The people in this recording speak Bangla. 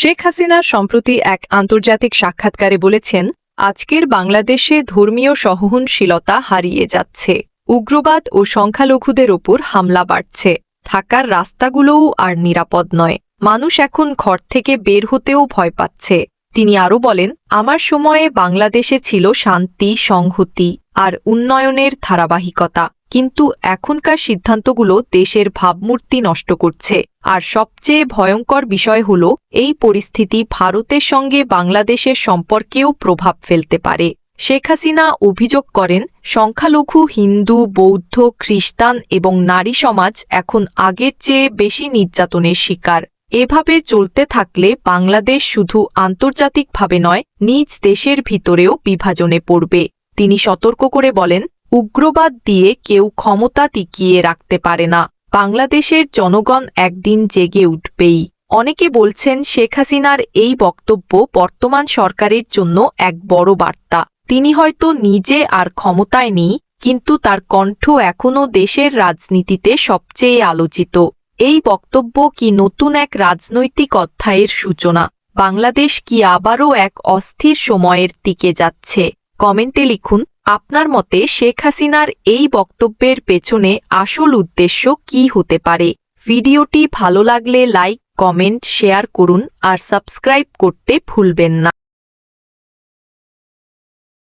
শেখ হাসিনা সম্প্রতি এক আন্তর্জাতিক সাক্ষাৎকারে বলেছেন, আজকের বাংলাদেশে ধর্মীয় সহনশীলতা হারিয়ে যাচ্ছে। উগ্রবাদ ও সংখ্যালঘুদের ওপর হামলা বাড়ছে। থাকার রাস্তাগুলোও আর নিরাপদ নয়। মানুষ এখন ঘর থেকে বের হতেও ভয় পাচ্ছে। তিনি আরও বলেন, আমার সময়ে বাংলাদেশে ছিল শান্তি, সংহতি আর উন্নয়নের ধারাবাহিকতা। কিন্তু এখনকার সিদ্ধান্তগুলো দেশের ভাবমূর্তি নষ্ট করছে। আর সবচেয়ে ভয়ঙ্কর বিষয় হল, এই পরিস্থিতি ভারতের সঙ্গে বাংলাদেশের সম্পর্কেও প্রভাব ফেলতে পারে। শেখ হাসিনা অভিযোগ করেন, সংখ্যালঘু, হিন্দু, বৌদ্ধ, খ্রিস্টান এবং নারী সমাজ এখন আগের চেয়ে বেশি নির্যাতনের শিকার। এভাবে চলতে থাকলে বাংলাদেশ শুধু আন্তর্জাতিকভাবে নয়, নিজ দেশের ভিতরেও বিভাজনে পড়বে। তিনি সতর্ক করে বলেন উগ্রবাদ দিয়ে কেউ ক্ষমতা টিকিয়ে রাখতে পারে না। বাংলাদেশের জনগণ একদিন জেগে উঠবেই। অনেকে বলছেন শেখ হাসিনার এই বক্তব্য বর্তমান সরকারের জন্য এক বড় বার্তা। তিনি হয়তো নিজে আর ক্ষমতায় নেই, কিন্তু তার কণ্ঠ এখনও দেশের রাজনীতিতে সবচেয়ে আলোচিত। এই বক্তব্য কি নতুন এক রাজনৈতিক অধ্যায়ের সূচনা? বাংলাদেশ কি আবারও এক অস্থির সময়ের দিকে যাচ্ছে? কমেন্টে লিখুন আপনার মতে শেখ হাসিনার এই বক্তব্যের পেছনে আসল উদ্দেশ্য কি হতে পারে? ভিডিওটি ভালো লাগলে লাইক, কমেন্ট, শেয়ার করুন আর সাবস্ক্রাইব করতে ভুলবেন না।